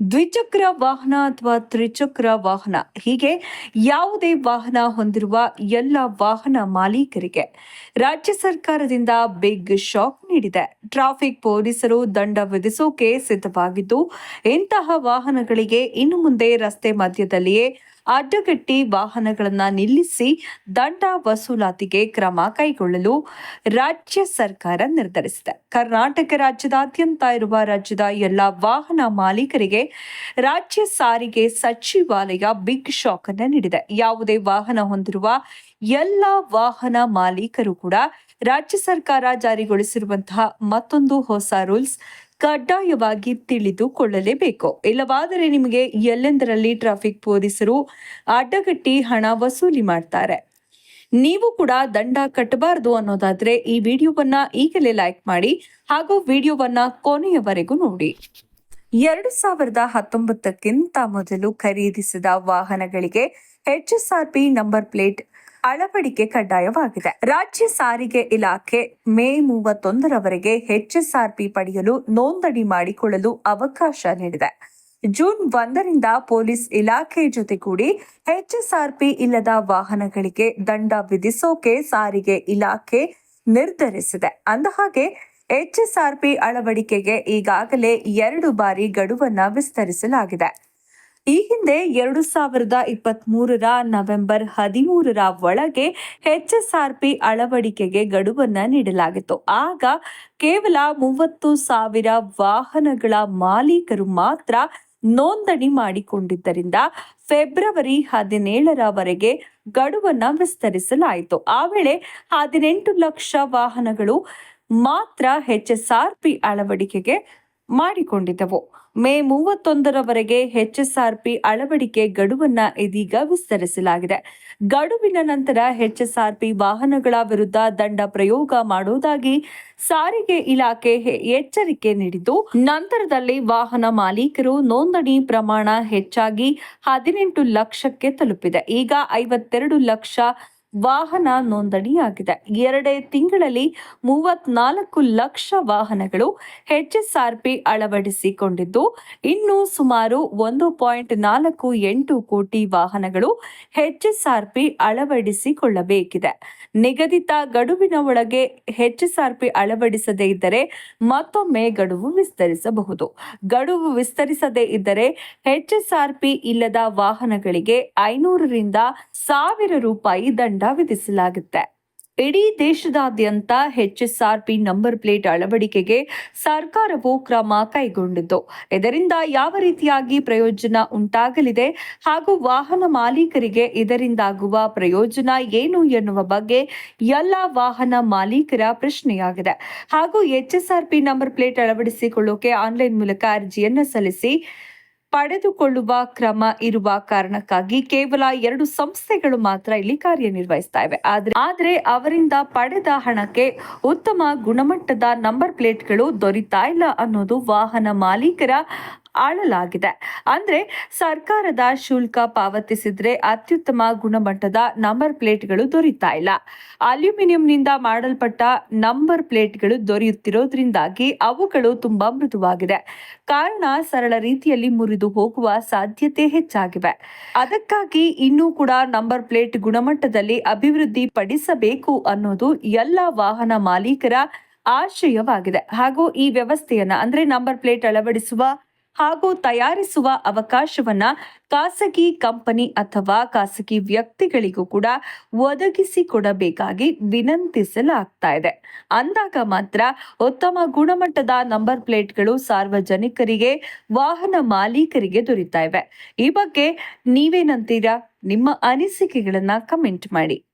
ದ್ವಿಚಕ್ರ ವಾಹನ ಅಥವಾ ತ್ರಿಚಕ್ರ ವಾಹನ? ಹೀಗೆ ಯಾವುದೇ ವಾಹನ ಹೊಂದಿರುವ ಎಲ್ಲ ವಾಹನ ಮಾಲೀಕರಿಗೆ ರಾಜ್ಯ ಸರ್ಕಾರದಿಂದ ಬಿಗ್ ಶಾಕ್ ನೀಡಿದೆ. ಟ್ರಾಫಿಕ್ ಪೊಲೀಸರು ದಂಡ ವಿಧಿಸೋಕೆ ಸಿದ್ಧವಾಗಿದ್ದು, ಇಂತಹ ವಾಹನಗಳಿಗೆ ಇನ್ನು ಮುಂದೆ ರಸ್ತೆ ಮಧ್ಯದಲ್ಲಿಯೇ ಅಡ್ಡಗಟ್ಟಿ ವಾಹನಗಳನ್ನು ನಿಲ್ಲಿಸಿ ದಂಡ ವಸೂಲಾತಿಗೆ ಕ್ರಮ ಕೈಗೊಳ್ಳಲು ರಾಜ್ಯ ಸರ್ಕಾರ ನಿರ್ಧರಿಸಿದೆ. ಕರ್ನಾಟಕ ರಾಜ್ಯದಾದ್ಯಂತ ಇರುವ ರಾಜ್ಯದ ಎಲ್ಲ ವಾಹನ ಮಾಲೀಕರಿಗೆ ರಾಜ್ಯ ಸಾರಿಗೆ ಸಚಿವಾಲಯ ಬಿಗ್ ಶಾಕ್ ಅನ್ನು ನೀಡಿದೆ. ಯಾವುದೇ ವಾಹನ ಹೊಂದಿರುವ ಎಲ್ಲ ವಾಹನ ಮಾಲೀಕರು ಕೂಡ ರಾಜ್ಯ ಸರ್ಕಾರ ಜಾರಿಗೊಳಿಸಿರುವಂತಹ ಮತ್ತೊಂದು ಹೊಸ ರೂಲ್ಸ್ ಕಡ್ಡಾಯವಾಗಿ ತಿಳಿದುಕೊಳ್ಳಲೇಬೇಕು. ಇಲ್ಲವಾದರೆ ನಿಮಗೆ ಎಲ್ಲೆಂದರಲ್ಲಿ ಟ್ರಾಫಿಕ್ ಪೊಲೀಸರು ಅಡ್ಡಗಟ್ಟಿ ಹಣ ವಸೂಲಿ ಮಾಡ್ತಾರೆ? ನೀವು ಕೂಡ ದಂಡ ಕಟ್ಟಬಾರದು ಅನ್ನೋದಾದ್ರೆ ಈ ವಿಡಿಯೋವನ್ನ ಈಗಲೇ ಲೈಕ್ ಮಾಡಿ ಹಾಗೂ ವಿಡಿಯೋವನ್ನ ಕೊನೆಯವರೆಗೂ ನೋಡಿ. ಎರಡು ಸಾವಿರದ ಹತ್ತೊಂಬತ್ತಕ್ಕಿಂತ ಮೊದಲು ಖರೀದಿಸಿದ ವಾಹನಗಳಿಗೆ H S R P number plate ಅಳವಡಿಕೆ ಕಡ್ಡಾಯವಾಗಿದೆ. ರಾಜ್ಯ ಸಾರಿಗೆ ಇಲಾಖೆ ಮೇ ಮೂವತ್ತೊಂದರವರೆಗೆ ಎಚ್ಎಸ್ಆರ್ಪಿ ಪಡೆಯಲು ನೋಂದಣಿ ಮಾಡಿಕೊಳ್ಳಲು ಅವಕಾಶ ನೀಡಿದೆ. ಜೂನ್ ಒಂದರಿಂದ ಪೊಲೀಸ್ ಇಲಾಖೆ ಜೊತೆಗೂಡಿ ಎಚ್ಎಸ್ಆರ್ಪಿ ಇಲ್ಲದ ವಾಹನಗಳಿಗೆ ದಂಡ ವಿಧಿಸೋಕೆ ಸಾರಿಗೆ ಇಲಾಖೆ ನಿರ್ಧರಿಸಿದೆ. ಅಂದಹಾಗೆ ಎಚ್ಎಸ್ಆರ್ಪಿ ಅಳವಡಿಕೆಗೆ ಈಗಾಗಲೇ ಎರಡು ಬಾರಿ ಗಡುವನ್ನು ವಿಸ್ತರಿಸಲಾಗಿದೆ. ಈ ಹಿಂದೆ ಎರಡು ಸಾವಿರದ ಇಪ್ಪತ್ತ್ ಮೂರರ ನವೆಂಬರ್ ಹದಿಮೂರರ ಒಳಗೆ ಪಿ ಅಳವಡಿಕೆಗೆ ಗಡುವನ್ನು ನೀಡಲಾಗಿತ್ತು. ಆಗ ಕೇವಲ ಮೂವತ್ತು ಸಾವಿರ ವಾಹನಗಳ ಮಾಲೀಕರು ಮಾತ್ರ ನೋಂದಣಿ ಮಾಡಿಕೊಂಡಿದ್ದರಿಂದ ಫೆಬ್ರವರಿ ಹದಿನೇಳರವರೆಗೆ ಗಡುವನ್ನ ವಿಸ್ತರಿಸಲಾಯಿತು. ಆ ವೇಳೆ ಹದಿನೆಂಟು ಲಕ್ಷ ವಾಹನಗಳು ಮಾತ್ರ ಎಚ್ ಎಸ್ ಆರ್ ಪಿ ಅಳವಡಿಕೆಗೆ ಮಾಡಿಕೊಂಡಿದ್ದವು. ಮೇ ಮೂವತ್ತೊಂದರವರೆಗೆ ಹೆಚ್ಎಸ್ಆರ್ಪಿ ಅಳವಡಿಕೆ ಗಡುವನ್ನ ಇದೀಗ ವಿಸ್ತರಿಸಲಾಗಿದೆ. ಗಡುವಿನ ನಂತರ ಹೆಚ್ಎಸ್ಆರ್ಪಿ ವಾಹನಗಳ ವಿರುದ್ಧ ದಂಡ ಪ್ರಯೋಗ ಮಾಡುವುದಾಗಿ ಸಾರಿಗೆ ಇಲಾಖೆ ಎಚ್ಚರಿಕೆ ನೀಡಿದ್ದು, ನಂತರದಲ್ಲಿ ವಾಹನ ಮಾಲೀಕರು ನೋಂದಣಿ ಪ್ರಮಾಣ ಹೆಚ್ಚಾಗಿ ಹದಿನೆಂಟು ಲಕ್ಷಕ್ಕೆ ತಲುಪಿದೆ. ಈಗ ಐವತ್ತೆರಡು ಲಕ್ಷ ವಾಹನ ನೋಂದಣಿಯಾಗಿದೆ. ಎರಡೇ ತಿಂಗಳಲ್ಲಿ ಮೂವತ್ನಾಲ್ಕು ಲಕ್ಷ ವಾಹನಗಳು ಹೆಚ್ಎಸ್ಆರ್ಪಿ ಅಳವಡಿಸಿಕೊಂಡಿದ್ದು, ಇನ್ನು ಸುಮಾರು ಒಂದು ಪಾಯಿಂಟ್ ನಾಲ್ಕು ಎಂಟು ಕೋಟಿ ವಾಹನಗಳು ಹೆಚ್ಎಸ್ಆರ್ಪಿ ಅಳವಡಿಸಿಕೊಳ್ಳಬೇಕಿದೆ. ನಿಗದಿತ ಗಡುವಿನ ಒಳಗೆ ಹೆಚ್ಎಸ್ಆರ್ಪಿ ಅಳವಡಿಸದೇ ಇದ್ದರೆ ಮತ್ತೊಮ್ಮೆ ಗಡುವು ವಿಸ್ತರಿಸಬಹುದು. ಗಡುವು ವಿಸ್ತರಿಸದೇ ಇದ್ದರೆ ಹೆಚ್ಎಸ್ಆರ್ಪಿ ಇಲ್ಲದ ವಾಹನಗಳಿಗೆ ಐನೂರರಿಂದ ಸಾವಿರ ರೂಪಾಯಿ ದಂಡ ವಿಧಿಸಲಾಗುತ್ತೆ. ಇಡೀ ದೇಶದಾದ್ಯಂತ ಎಚ್ಎಸ್ಆರ್ಪಿ ನಂಬರ್ ಪ್ಲೇಟ್ ಅಳವಡಿಕೆಗೆ ಸರ್ಕಾರವು ಕ್ರಮ ಕೈಗೊಂಡಿದ್ದು. ಇದರಿಂದ ಯಾವ ರೀತಿಯಾಗಿ ಪ್ರಯೋಜನ ಉಂಟಾಗಲಿದೆ ಹಾಗೂ ವಾಹನ ಮಾಲೀಕರಿಗೆ ಇದರಿಂದಾಗುವ ಪ್ರಯೋಜನ ಏನು ಎನ್ನುವ ಬಗ್ಗೆ ಎಲ್ಲ ವಾಹನ ಮಾಲೀಕರ ಪ್ರಶ್ನೆಯಾಗಿದೆ. ಹಾಗೂ ಎಚ್ಎಸ್ಆರ್ಪಿ ನಂಬರ್ ಪ್ಲೇಟ್ ಅಳವಡಿಸಿಕೊಳ್ಳೋಕೆ ಆನ್ಲೈನ್ ಮೂಲಕ ಅರ್ಜಿಯನ್ನು ಸಲ್ಲಿಸಿ ಪಡೆದುಕೊಳ್ಳುವ ಕ್ರಮ ಇರುವ ಕಾರಣಕ್ಕಾಗಿ ಕೇವಲ ಎರಡು ಸಂಸ್ಥೆಗಳು ಮಾತ್ರ ಇಲ್ಲಿ ಕಾರ್ಯನಿರ್ವಹಿಸ್ತಾ ಇವೆ. ಆದ್ರೆ ಆದ್ರೆ ಅವರಿಂದ ಪಡೆದ ಹಣಕ್ಕೆ ಉತ್ತಮ ಗುಣಮಟ್ಟದ ನಂಬರ್ ಪ್ಲೇಟ್ಗಳು ದೊರೀತಾ ಇಲ್ಲ ಅನ್ನೋದು ವಾಹನ ಮಾಲೀಕರ ಆಳಲಾಗಿದೆ. ಅಂದ್ರೆ ಸರ್ಕಾರದ ಶುಲ್ಕ ಪಾವತಿಸಿದ್ರೆ ಅತ್ಯುತ್ತಮ ಗುಣಮಟ್ಟದ ನಂಬರ್ ಪ್ಲೇಟ್ಗಳು ದೊರೀತಾ ಇಲ್ಲ. ಅಲ್ಯೂಮಿನಿಯಂನಿಂದ ಮಾಡಲ್ಪಟ್ಟ ನಂಬರ್ ಪ್ಲೇಟ್ಗಳು ದೊರೆಯುತ್ತಿರೋದ್ರಿಂದಾಗಿ ಅವುಗಳು ತುಂಬಾ ಮೃದುವಾಗಿದೆ. ಕಾರಣ ಸರಳ ರೀತಿಯಲ್ಲಿ ಮುರಿದು ಹೋಗುವ ಸಾಧ್ಯತೆ ಹೆಚ್ಚಾಗಿವೆ. ಅದಕ್ಕಾಗಿ ಇನ್ನೂ ಕೂಡ ನಂಬರ್ ಪ್ಲೇಟ್ ಗುಣಮಟ್ಟದಲ್ಲಿ ಅಭಿವೃದ್ಧಿ ಪಡಿಸಬೇಕು ಅನ್ನೋದು ಎಲ್ಲ ವಾಹನ ಮಾಲೀಕರ ಆಶಯವಾಗಿದೆ. ಹಾಗೂ ಈ ವ್ಯವಸ್ಥೆಯನ್ನ ಅಂದ್ರೆ ನಂಬರ್ ಪ್ಲೇಟ್ ಅಳವಡಿಸುವ ಹಾಗೂ ತಯಾರಿಸುವ ಅವಕಾಶವನ್ನ ಖಾಸಗಿ ಕಂಪನಿ ಅಥವಾ ಖಾಸಗಿ ವ್ಯಕ್ತಿಗಳಿಗೂ ಕೂಡ ಒದಗಿಸಿಕೊಡಬೇಕಾಗಿ ವಿನಂತಿಸಲಾಗ್ತಾ ಇದೆ. ಅಂದಾಗ ಮಾತ್ರ ಉತ್ತಮ ಗುಣಮಟ್ಟದ ನಂಬರ್ ಪ್ಲೇಟ್ಗಳು ಸಾರ್ವಜನಿಕರಿಗೆ, ವಾಹನ ಮಾಲೀಕರಿಗೆ ದೊರೀತಾ ಇವೆ. ಈ ಬಗ್ಗೆ ನೀವೇನಂತೀರಾ? ನಿಮ್ಮ ಅನಿಸಿಕೆಗಳನ್ನ ಕಮೆಂಟ್ ಮಾಡಿ.